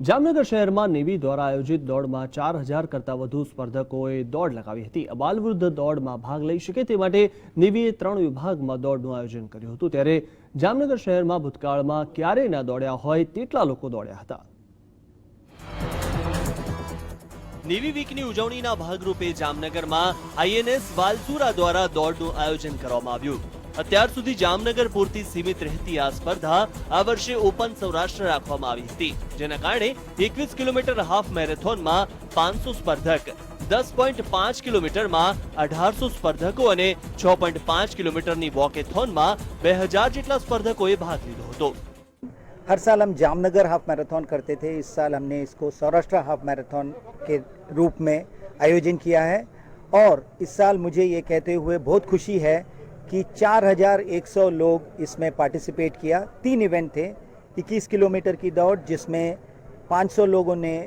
જામનગર શહેરમાં નેવી દ્વારા આયોજિત દોડમાં ચાર હજાર કરતાં વધુ સ્પર્ધકોએ દોડ લગાવી હતી. અબાલવૃદ્ધ દોડમાં ભાગ લઈ શકે તે માટે નેવીએ ત્રણ વિભાગમાં દોડનું આયોજન કર્યું હતું. ત્યારે જામનગર શહેરમાં ભૂતકાળમાં ક્યારેય ના દોડ્યા હોય તેટલા લોકો દોડ્યા હતા. નેવી વીકની ઉજવણીના ભાગરૂપે જામનગરમાં આઈએનએસ વાલસુરા દ્વારા દોડનું આયોજન કરવામાં આવ્યું. અત્યાર સુધી જામનગર પૂરતી સીમિત રહેતી આ સ્પર્ધા આ વર્ષે ઓપન સૌરાષ્ટ્ર રાખવામાં આવી હતી જેના કારણે એકવીસ કિલોમીટર હાફ મેરેથોનમાં પાંચસો સ્પર્ધક દસ પોઈન્ટ પાંચ કિલોમીટરમાં અઢારસો સ્પર્ધકો અને છ પોઈન્ટ પાંચ કિલોમીટરની વોકેથોનમાં બે હજાર જેટલા સ્પર્ધકોએ ભાગ લીધો હતો हर साल हम जामनगर हाफ मैराथन करते थे इस साल हमने इसको सौराष्ट्र हाफ मैराथन के रूप में आयोजन किया है और इस साल मुझे ये कहते हुए बहुत खुशी है कि 4100 लोग इसमें पार्टिसिपेट किया। तीन इवेंट थे 21 किलोमीटर की दौड़ जिसमें 500 लोगों ने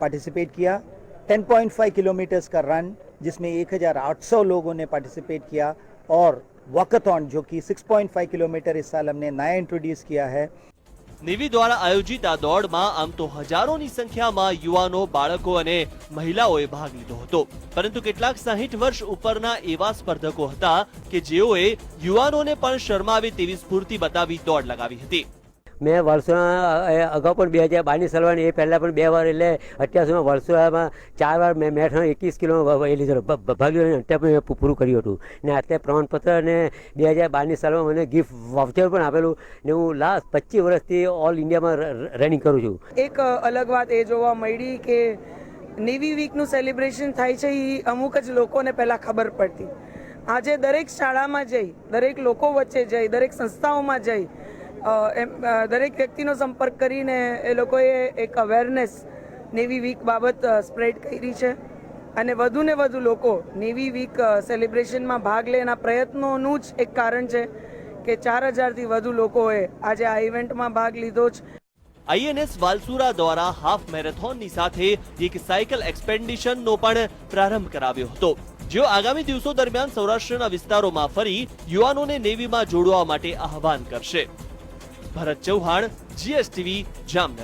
पार्टिसिपेट किया। 10.5 किलोमीटर्स का रन जिसमें 1800 लोगों ने पार्टिसिपेट किया। और वॉकथॉन जो कि 6.5 किलोमीटर इस साल हमने नया इंट्रोड्यूस किया है। નેવી દ્વારા આયોજિત આ દોડમાં આમ તો હજારોની સંખ્યામાં યુવાનો, બાળકો અને મહિલાઓએ ભાગ લીધો હતો. પરંતુ કેટલાક સાહીઠ વર્ષ ઉપરના એવા સ્પર્ધકો હતા કે જેઓએ યુવાનોને પણ શરમાવે તેવી સ્ફૂર્તિ બતાવી દોડ લગાવી હતી. મેં વર્ષોના અગાઉ પણ બે હજાર બારની સલવાની એ પહેલાં પણ બે વાર એટલે અત્યાર સુધીમાં વર્ષોમાં ચાર વાર મેં મેઠણ એકવીસ કિલો એ લીધેલો. ભાગ લીધો અત્યારે પણ મેં પૂરું કર્યું હતું. ને અત્યારે પ્રમાણપત્ર અને બે હજાર બારની સાલમાં મને ગિફ્ટ વાઉચર પણ આપેલું ને હું લાસ્ટ પચીસ વર્ષથી ઓલ ઇન્ડિયામાં રનિંગ કરું છું. એક અલગ વાત એ જોવા મળી કે નેવી વીકનું સેલિબ્રેશન થાય છે એ અમુક જ લોકોને પહેલાં ખબર પડતી. આજે દરેક શાળામાં જઈ, દરેક લોકો વચ્ચે જઈ, દરેક સંસ્થાઓમાં જઈ એમ દરેક વ્યક્તિનો સંપર્ક કરીને એ લોકોએ એક અવેરનેસ નેવી વીક બાબત સ્પ્રેડ કરી છે. અને વધુ ને વધુ લોકો નેવી વીક સેલિબ્રેશનમાં ભાગ લે એના પ્રયત્નોનું જ એક કારણ છે કે ચાર હજારથી વધુ લોકોએ આજે આ ઇવેન્ટમાં ભાગ લીધો છે. આઈએનએસ વાલસુરા દ્વારા હાફ મેરેથોનની સાથે એક સાયકલ એક્સપેન્ડિશનનો પણ પ્રારંભ કરાવ્યો હતો. જેઓ આગામી દિવસો દરમિયાન સૌરાષ્ટ્રના વિસ્તારોમાં ફરી યુવાનોને નેવીમાં જોડવા માટે આહવાન કરશે. ભરત ચૌહાણ જીએસટીવી જામનગર.